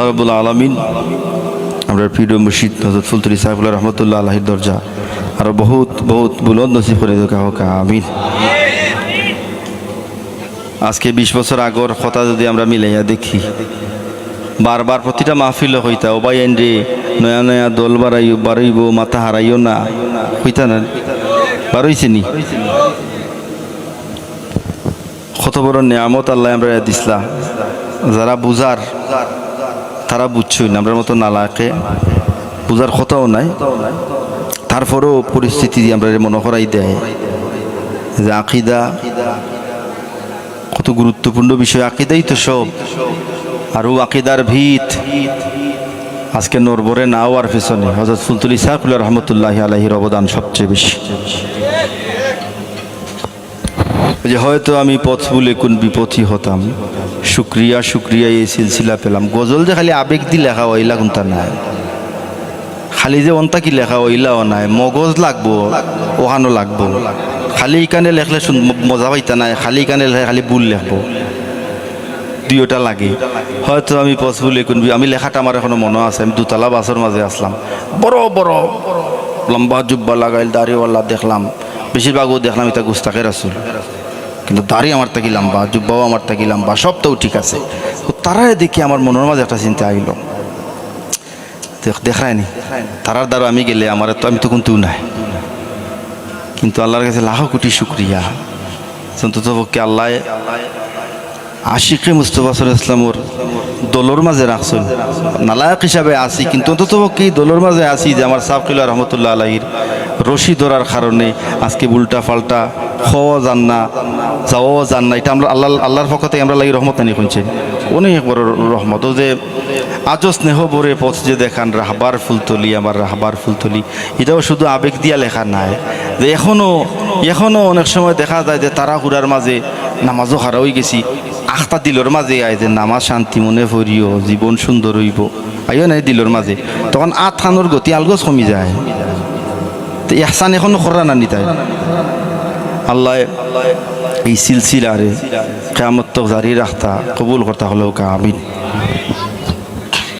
আল্লাহ রবুল্লা আলমিন। আমরা প্রিয় মুর্শিদ হজরত ফুলতুলি সাহেবুল্লাহ রহমতুল্লাহ আল্লাহির দরজা আরও বহুত বহুত বুলন্দ নসিব করে দেখা হোক আমিন। আজকে বিশ বছর আগর কথা যদি আমরা মিলাইয়া দেখি, বারবার প্রতিটা মাহফিল হইতা ও বাই রে নয়া নয়া দল বাড়াইও, বাড়াইব, মাথা হারাইও না, হইতা না? বারইছে নি কত বড় নিয়ামত আল্লাহ আমরা দিসলা। যারা বুঝার তারা বুঝছই না, আমরা মতো নালাকে বুঝার কথাও নাই। তারপরেও পরিস্থিতি আমরা মনে করাই দেয় যে আকিদা কত গুরুত্বপূর্ণ বিষয়। আকিদাই তো সব। আরও আকিদার ভিত আজকে নরবরে নাও আর পেছনে। হজরত ফুলতুল ইসাকুল্লাহ রহমতুল্লাহ আলহির অবদান সবচেয়ে বেশি। যে হয়তো আমি পথ বলে কোন বিপথই হতাম। শুক্রিয়া শুক্রিয়া, এই সিলসিলা পেলাম। গজল যে খালি আবেগ দি লেখা ওইলা কোনটা নাই? খালি যে অন্তা কি লেখা ওইলাও নাই। মগজ লাগবো, ওহানো লাগবো। খালি ইকানে লেখলে মজা পাইতা নাই। খালি ইকানে লেখলে খালি ভুল লেখবো। দুইটা লাগে। হয়তো আমি পথ বলে কোন আমি লেখাটা আমার এখনও মনে আছে। আমি দুতলা বাসের মাঝে আসলাম বড় বড়। লম্বা জুব্বা লাগাইল দাড়িওয়ালা দেখলাম। বেশিরভাগও দেখলাম এটা গুস্তাকের আসল কিন্তু দাড়ি আমার তাকি লম্বা জুব্বাও আমার তাকি লম্বা সবটাও ঠিক আছে। তারাই দেখি আমার মনের মাঝে একটা চিন্তা আইল দেখায় নি? তারার দ্বারা আমি গেলে আমার তো, আমি তো কিন্তু নাই। কিন্তু আল্লাহর কাছে লাখো কোটি শুক্রিয়া। অন্তত পক্ষে আল্লাহ আশিকে মুস্তফা সর ইসলামর দলর মাঝে রাখছেন। নালায়ক হিসাবে আসি কিন্তু অন্তত পক্ষে এই দলর মাঝে আসি যে আমার সাফকিল্লা রহমতুল্লাহ আলাহির রশি ধরার কারণে আজকে উল্টা পাল্টা খাওয়া যান না, যাওয়াও যান না। এটা আমরা আল্লাহ, আল্লাহর পক্ষতে আমরা লাগি রহমত আনি শুনছি। অনেক বড় রহমত। যে আজও স্নেহ ভরে পথ যে দেখান, রাহবার ফুলতলি, আমার রাহবার ফুলতলি, এটাও শুধু আবেগ দিয়া লেখা নাই। যে এখনও এখনও অনেক সময় দেখা যায় যে তারা হুরার মাঝে নামাজও হারা হয়ে গেছি, আখতা দিলর মাঝে আয় যে নামাজ শান্তি মনে ভরিও, জীবন সুন্দর হইব। আইও নাই দিলর মাঝে। তখন আট খানোর গতি আলগোজ কমি যায়। এহসান এখনও করা না নিতাই আল্লাহ এই সিলসিলারে কেমত জারি রাখতা, কবুল করতা হলেও কা, আমিন।